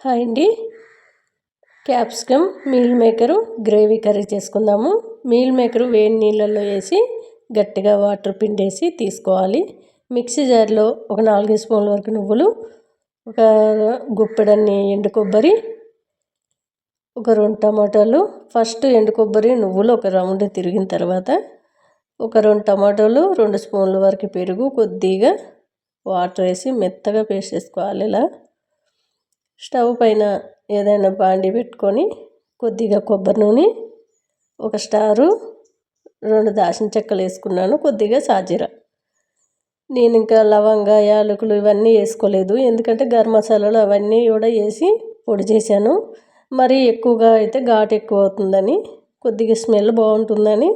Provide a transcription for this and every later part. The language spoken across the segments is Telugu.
హాయ్ అండి. Capsicum meal maker gravy curry చేసుకుందాము. మీల్ మేకరు వేడి నీళ్ళల్లో వేసి గట్టిగా వాటర్ పిండేసి తీసుకోవాలి. మిక్సీ జార్లో ఒక నాలుగు స్పూన్ల వరకు నువ్వులు ఒక గుప్పెడన్ని ఎండు కొబ్బరి ఒక రెండు టమాటాలు ఫస్ట్ ఎండు కొబ్బరి నువ్వులు ఒక రౌండ్ తిరిగిన తర్వాత ఒక రెండు టమాటాలు రెండు స్పూన్ల వరకు పెరుగు కొద్దిగా వాటర్ వేసి మెత్తగా పేస్ట్ చేసుకోవాలి ఇలా. స్టవ్ పైన ఏదైనా బాండి పెట్టుకొని కొద్దిగా కొబ్బరి నూనె ఒక స్టారు రెండు దాచిన చెక్కలు వేసుకున్నాను కొద్దిగా సాజీర. నేను ఇంకా లవంగ యాలకులు ఇవన్నీ వేసుకోలేదు ఎందుకంటే గరం మసాలాలు అవన్నీ కూడా వేసి పొడి చేశాను. మరి ఎక్కువగా అయితే ఘాటు ఎక్కువ అవుతుందని కొద్దిగా స్మెల్ బాగుంటుందని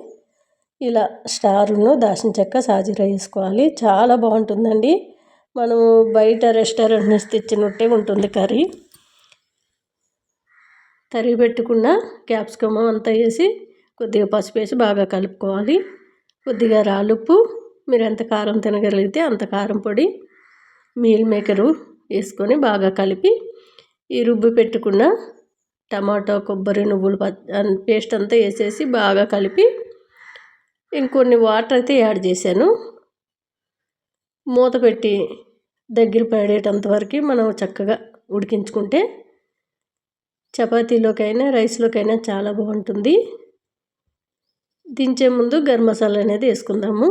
ఇలా స్టారును దాచిన చెక్క సాజీర వేసుకోవాలి. చాలా బాగుంటుందండి. మనం బయట రెస్టారెంట్ నుంచి తెచ్చినట్టే ఉంటుంది కర్రీ. తరిగి పెట్టుకున్న క్యాప్సికమ్ అంతా వేసి కొద్దిగా పసుపు వేసి బాగా కలుపుకోవాలి. కొద్దిగా రాలుప్పు మీరు ఎంత కారం తినగలిగితే అంత కారం పొడి మీల్ మేకరు వేసుకొని బాగా కలిపి ఈ రుబ్బు పెట్టుకున్న టమాటో కొబ్బరి నువ్వులు పేస్ట్ అంతా వేసేసి బాగా కలిపి ఇంకొన్ని వాటర్ అయితే యాడ్ చేశాను. మూత పెట్టి దగ్గర పడేటంత వరకు మనం చక్కగా ఉడికించుకుంటే చపాతీలోకైనా రైస్లోకైనా చాలా బాగుంటుంది. దించే ముందు గరం మసాలా అనేది వేసుకుందాము.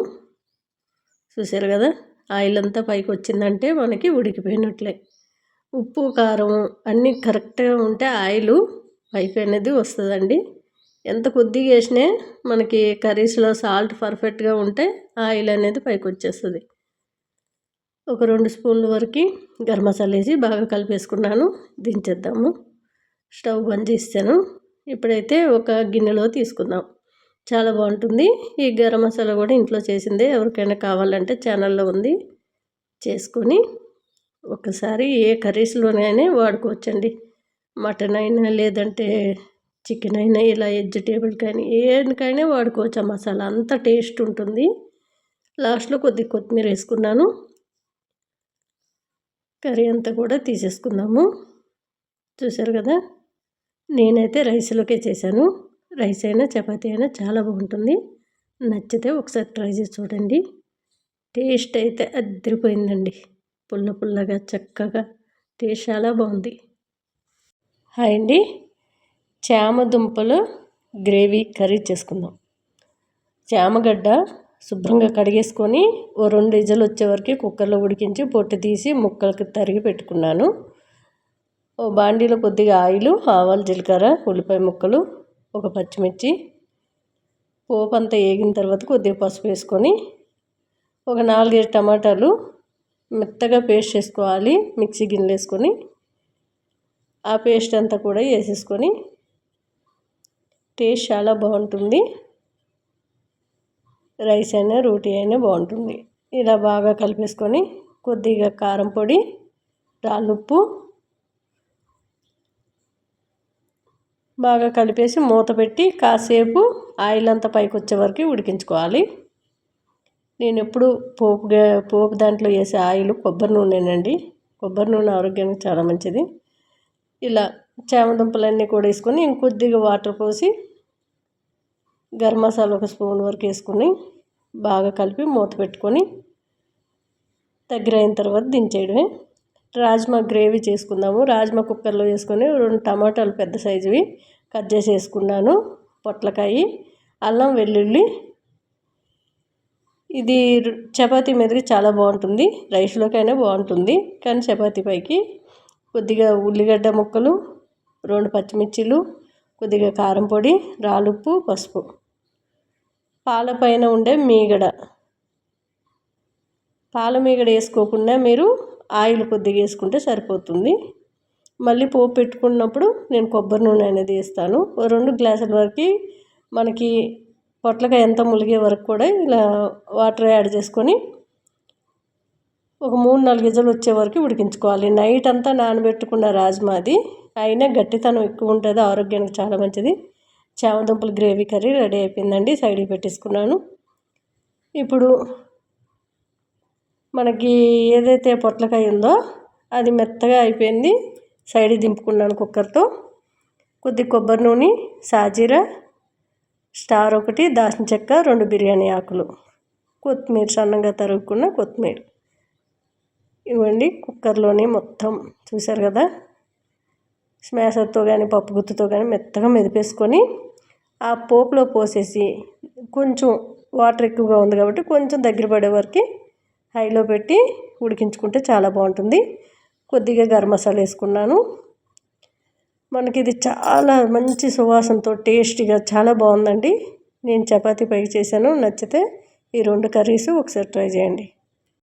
చూసారు కదా ఆయిల్ అంతా పైకి వచ్చిందంటే మనకి ఉడికిపోయినట్లే. ఉప్పు కారం అన్నీ కరెక్ట్గా ఉంటే ఆయిల్ పైకి అనేది వస్తుందండి. ఎంత కొద్దిగా వేసినా మనకి కర్రీస్లో సాల్ట్ పర్ఫెక్ట్గా ఉంటే ఆయిల్ అనేది పైకి వచ్చేస్తుంది. ఒక రెండు స్పూన్ల వరకు గరం మసాలా వేసి బాగా కలిపేసుకున్నాను. దించేద్దాము. స్టవ్ బంద్ చేస్తాను ఇప్పుడైతే ఒక గిన్నెలో తీసుకుందాం. చాలా బాగుంటుంది. ఈ గరం మసాలా కూడా ఇంట్లో చేసిందే. ఎవరికైనా కావాలంటే ఛానల్లో ఉంది. చేసుకొని ఒకసారి ఏ కర్రీస్లోనైనా వాడుకోవచ్చండి. మటన్ అయినా లేదంటే చికెన్ అయినా ఇలా వెజిటేబుల్ కానీ ఏనికైనా వాడుకోవచ్చు. ఆ మసాలా అంత టేస్ట్ ఉంటుంది. లాస్ట్లో కొద్ది కొత్తిమీర వేసుకున్నాను. కర్రీ అంతా కూడా తీసేసుకుందాము. చూసారు కదా? నేనైతే రైస్లోకే చేశాను. రైస్ అయినా చపాతీ అయినా చాలా బాగుంటుంది. నచ్చితే ఒకసారి ట్రై చేసి చూడండి. టేస్ట్ అయితే అదిరిపోయిందండి. పుల్ల పుల్లగా చక్కగా టేస్ట్ చాలా బాగుంది. హాయ్ అండి. చామ దుంపలు గ్రేవీ కర్రీ చేసుకుందాం. చామగడ్డ శుభ్రంగా కడిగేసుకొని ఓ రెండు ఇజలు వచ్చే వరకు కుక్కర్లో ఉడికించి పొట్టు తీసి ముక్కలకి తరిగి పెట్టుకున్నాను. ఓ బాండీలో కొద్దిగా ఆయిల్ ఆవాలు జీలకర్ర ఉల్లిపాయ ముక్కలు ఒక పచ్చిమిర్చి పోపు అంతా వేగిన తర్వాత కొద్దిగా పసుపు వేసుకొని ఒక నాలుగైదు టమాటాలు మెత్తగా పేస్ట్ చేసుకోవాలి మిక్సీ గిన్నెలు వేసుకొని ఆ పేస్ట్ అంతా కూడా వేసేసుకొని టేస్ట్ చాలా బాగుంటుంది. రైస్ అయినా రోటీ అయినా బాగుంటుంది. ఇలా బాగా కలిపేసుకొని కొద్దిగా కారం పొడి రాళ్ళుప్పు బాగా కలిపేసి మూత పెట్టి కాసేపు ఆయిల్ అంతా పైకి వచ్చే వరకు ఉడికించుకోవాలి. నేను ఎప్పుడు పోపు పోపు దాంట్లో వేసే ఆయిల్ కొబ్బరి నూనెనండి. కొబ్బరి నూనె ఆరోగ్యానికి చాలా మంచిది. ఇలా చామదుంపలన్నీ కూడా వేసుకొని ఇంకొద్దిగా వాటర్ పోసి గరం మసాలా ఒక స్పూన్ వరకు వేసుకొని బాగా కలిపి మూత పెట్టుకొని దగ్గర అయిన తర్వాత దించేయడమే. రాజ్మా గ్రేవీ చేసుకుందాము. రాజ్మా కుక్కర్లో వేసుకొని రెండు టమాటాలు పెద్ద సైజువి కట్ చేసి వేసుకున్నాను. పొట్లకాయ అల్లం వెల్లుల్లి. ఇది చపాతీ మీదకి చాలా బాగుంటుంది. రైస్లోకైనా బాగుంటుంది. కానీ చపాతీ పైకి కొద్దిగా ఉల్లిగడ్డ ముక్కలు రెండు పచ్చిమిర్చిలు కొద్దిగా కారం పొడి రాలుప్పు పసుపు. పాల పైన ఉండే మీగడ. పాల మీగడ వేసుకోకుండా మీరు ఆయిల్ కొద్దిగా వేసుకుంటే సరిపోతుంది. మళ్ళీ పోపు పెట్టుకున్నప్పుడు నేను కొబ్బరి నూనె అనేది వేస్తాను. రెండు గ్లాసుల వరకు మనకి పొట్లకాయ ఎంత ములిగే వరకు కూడా ఇలా వాటర్ యాడ్ చేసుకొని ఒక మూడు నాలుగు గిజలు వచ్చే వరకు ఉడికించుకోవాలి. నైట్ అంతా నానబెట్టుకున్న రాజ్మాది అయినా గట్టితనం ఎక్కువ ఉంటుంది ఆరోగ్యానికి చాలా మంచిది. చామదుంపల గ్రేవీ కర్రీ రెడీ అయిపోయిందండి. సైడ్కి పెట్టేసుకున్నాను. ఇప్పుడు మనకి ఏదైతే పొట్లకాయ ఉందో అది మెత్తగా అయిపోయింది. సైడ్ దింపుకున్నాను కుక్కర్తో కొద్ది కొబ్బరి నూనె సాజీర స్టార్ ఒకటి దాచిన చెక్క రెండు బిర్యానీ ఆకులు. కొత్తిమీర సన్నగా తరుగుకున్న కొత్తిమీర. ఇవ్వండి కుక్కర్లోనే మొత్తం. చూసారు కదా? స్మాషర్తో కానీ పప్పు గుత్తుతో కానీ మెత్తగా మెదిపేసుకొని ఆ పోపులో పోసేసి కొంచెం వాటర్ ఎక్కువగా ఉంది కాబట్టి కొంచెం దగ్గర పడే వరకు హైలో పెట్టి ఉడికించుకుంటే చాలా బాగుంటుంది. కొద్దిగా గరం మసాలా వేసుకున్నాను. మనకి ఇది చాలా మంచి సువాసనతో టేస్టీగా చాలా బాగుందండి. నేను చపాతీ పైకి చేశాను. నచ్చితే ఈ రెండు కర్రీస్ ఒకసారి ట్రై చేయండి.